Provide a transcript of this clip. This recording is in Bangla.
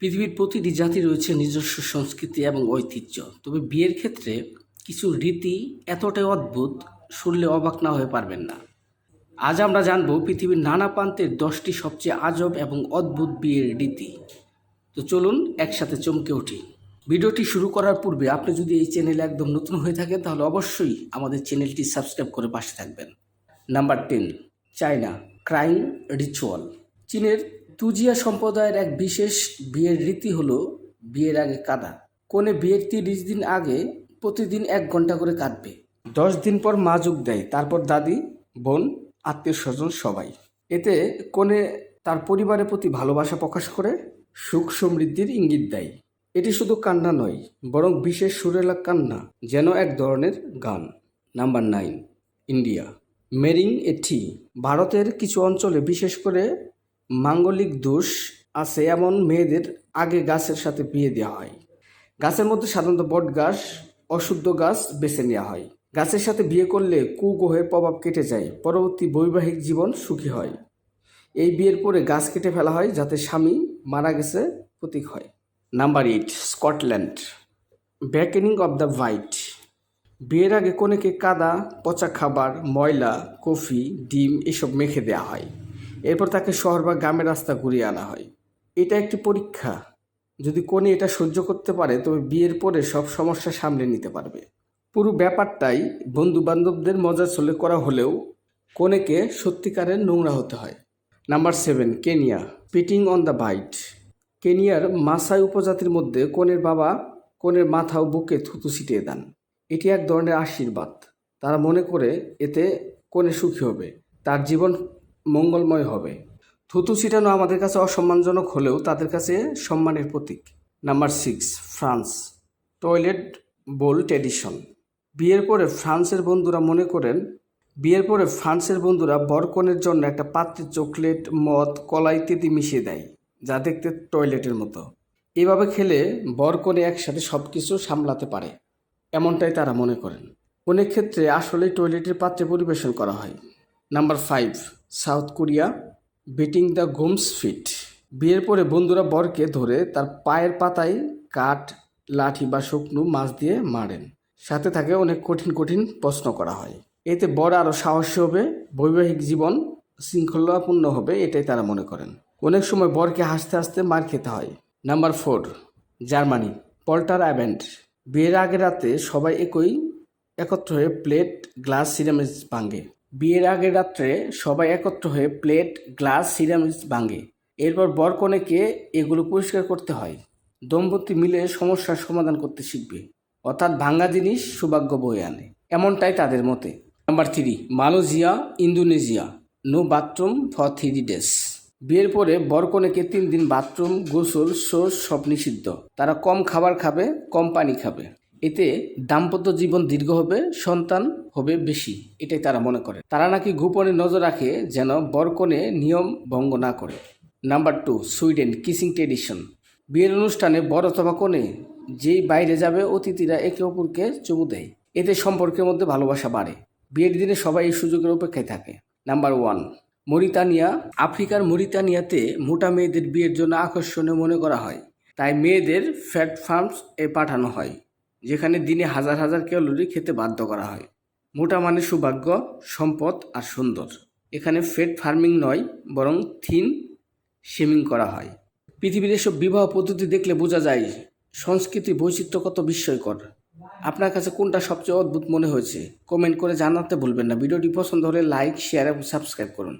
পৃথিবীর প্রতিটি জাতি রয়েছে নিজস্ব সংস্কৃতি এবং ঐতিহ্য। তবে বিয়ের ক্ষেত্রে কিছু রীতি এতটাই অদ্ভুত, শুনলে অবাক না হয়ে পারবেন না। আজ আমরা জানব পৃথিবীর নানা প্রান্তের দশটি সবচেয়ে আজব এবং অদ্ভুত বিয়ের রীতি। তো চলুন একসাথে চমকে উঠি। ভিডিওটি শুরু করার পূর্বে আপনি যদি এই চ্যানেলে একদম নতুন হয়ে থাকেন, তাহলে অবশ্যই আমাদের চ্যানেলটি সাবস্ক্রাইব করে পাশে থাকবেন। Number ten, China crime ritual. চীনের তুজিয়া সম্প্রদায়ের এক বিশেষ বিয়ের রীতি হলো বিয়ের আগে কাদা। কোনে বিয়ের তিরিশ দিন আগে প্রতিদিন এক ঘণ্টা করে কাঁদবে। দশ দিন পর মা যোগ দেয়, তারপর দাদি, বোন, আত্মীয় স্বজন সবাই। এতে কোনে তার পরিবারের প্রতি ভালোবাসা প্রকাশ করে, সুখ সমৃদ্ধির ইঙ্গিত দেয়। এটি শুধু কান্না নয়, বরং বিশেষ সুরেলা কান্না যেন এক ধরনের গান। Number nine, India. মেরিং এটি ভারতের কিছু অঞ্চলে বিশেষ করে মাঙ্গলিক দোষ আছে এমন মেয়েদের আগে গাছের সাথে বিয়ে দেওয়া হয়। গাছের মধ্যে সাধারণত বট গাছ, অশুদ্ধ গাছ বেছে নেওয়া হয়। গাছের সাথে বিয়ে করলে কুগ্রহের প্রভাব কেটে যায়, পরবর্তী বৈবাহিক জীবন সুখী হয়। এই বিয়ের পরে গাছ কেটে ফেলা হয় যাতে স্বামী মারা গেছে, প্রতীক হয়। Number eight, Scotland. Blackening of the white. বিয়ের আগে কনেকে কাদা, পচা খাবার, ময়লা, কফি, ডিম এসব মেখে দেওয়া হয়। এরপর তাকে শহর বা গ্রামের রাস্তা ঘুরিয়ে আনা হয়। এটা একটি পরীক্ষা। যদি কোনে এটা সহ্য করতে পারে, তবে বিয়ের পরে সব সমস্যা সামলে নিতে পারবে। পুরো ব্যাপারটাই বন্ধু বান্ধবদের মজা চলে করা হলেও কোনেকে সত্যিকারের নোংরা হতে হয়। Number seven, Kenya. Spitting on the bride. কেনিয়ার মাসাই উপজাতির মধ্যে কনের বাবা কনের মাথা ও বুকে থুতু ছিটিয়ে দেন। এটি এক ধরনের আশীর্বাদ। তারা মনে করে এতে কনে সুখী হবে। তার জীবন মঙ্গলময় হবে। থুতু ছিটানো আমাদের কাছে অসম্মানজনক হলেও তাদের কাছে সম্মানের প্রতীক। Number six, France. Toilet bowl tradition বিয়ের পরে ফ্রান্সের বন্ধুরা মনে করেন, বিয়ের পরে ফ্রান্সের বন্ধুরা বরকনের জন্য একটা পাত্রে চকলেট, মদ কলা ইত্যাদি মিশিয়ে দেয়, যা দেখতে টয়লেটের মতো। এভাবে খেলে বরকনে একসাথে সব কিছু সামলাতে পারে, এমনটাই তারা মনে করেন। অনেক ক্ষেত্রে আসলে টয়লেটের পাত্রে পরিবেশন করা হয়। Number five South Korea beating the groom's feet বিয়ের পরে বন্ধুরা বরকে ধরে তার পায়ের পাতায় কাঠ, লাঠি বা শুকনো মাছ দিয়ে মারেন। সাথে থাকে অনেক কঠিন কঠিন প্রশ্ন করা হয়। এতে বর আরও সাহসী হবে, বৈবাহিক জীবন শৃঙ্খলাপূর্ণ হবে, এটাই তারা মনে করেন। অনেক সময় বরকে হাসতে হাসতে মার খেতে হয়। Number four Germany, Polterabend বিয়ের আগের রাতে সবাই একই, একত্র হয়ে প্লেট, গ্লাস সিরামিস ভাঙে। বিয়ের আগের রাত্রে সবাই একত্র হয়ে প্লেট, গ্লাস সিরামিক্স ভাঙে। এরপর বর কনেকে এগুলো পরিষ্কার করতে হয়। দম্পতি মিলে সমস্যার সমাধান করতে শিখবে। অর্থাৎ ভাঙ্গা জিনিস সৌভাগ্য বয়ে আনে। এমনটাই তাদের মতে। Number three, Malaysia, Indonesia, no bathroom for three days. বিয়ের পরে বরকনেকে তিন দিন বাথরুম, গোসল সোস সব নিষিদ্ধ। তারা কম খাবার খাবে, কম পানি খাবে। এতে দাম্পত্য জীবন দীর্ঘ হবে, সন্তান হবে বেশি, এটাই তারা মনে করে। তারা নাকি গোপনে নজর রাখে যেন বরকনে নিয়ম ভঙ্গ না করে। Number two, Sweden kissing tradition. বিয়ের অনুষ্ঠানে বড় অথবা কোণে যেই বাইরে যাবে, অতিথিরা একে অপরকে চুমু দেয়। এতে সম্পর্কের মধ্যে ভালোবাসা বাড়ে। বিয়ের দিনে সবাই এই সুযোগের অপেক্ষায় থাকে। Number one, Mauritania. আফ্রিকার মরিতানিয়াতে মোটা মেয়েদের বিয়ের জন্য আকর্ষণীয় মনে করা হয়। তাই মেয়েদের ফ্যাট ফার্মস এ পাঠানো হয়। যেখানে দিনে হাজার হাজার ক্যালোরি খেতে বাধ্য করা হয়। মোটা মানে সৌভাগ্য, সম্পদ আর সুন্দর। এখানে ফেট ফার্মিং নয়, বরং থিন শেমিং করা হয়। পৃথিবীর এসব বিবাহ পদ্ধতি দেখলে বোঝা যায় সংস্কৃতি বৈচিত্র্য কত বিস্ময়কর। আপনার কাছে কোনটা সবচেয়ে অদ্ভুত মনে হয়েছে? কমেন্ট করে জানাতে ভুলবেন না। ভিডিওটি পছন্দ হলে লাইক, শেয়ার এবং সাবস্ক্রাইব করুন।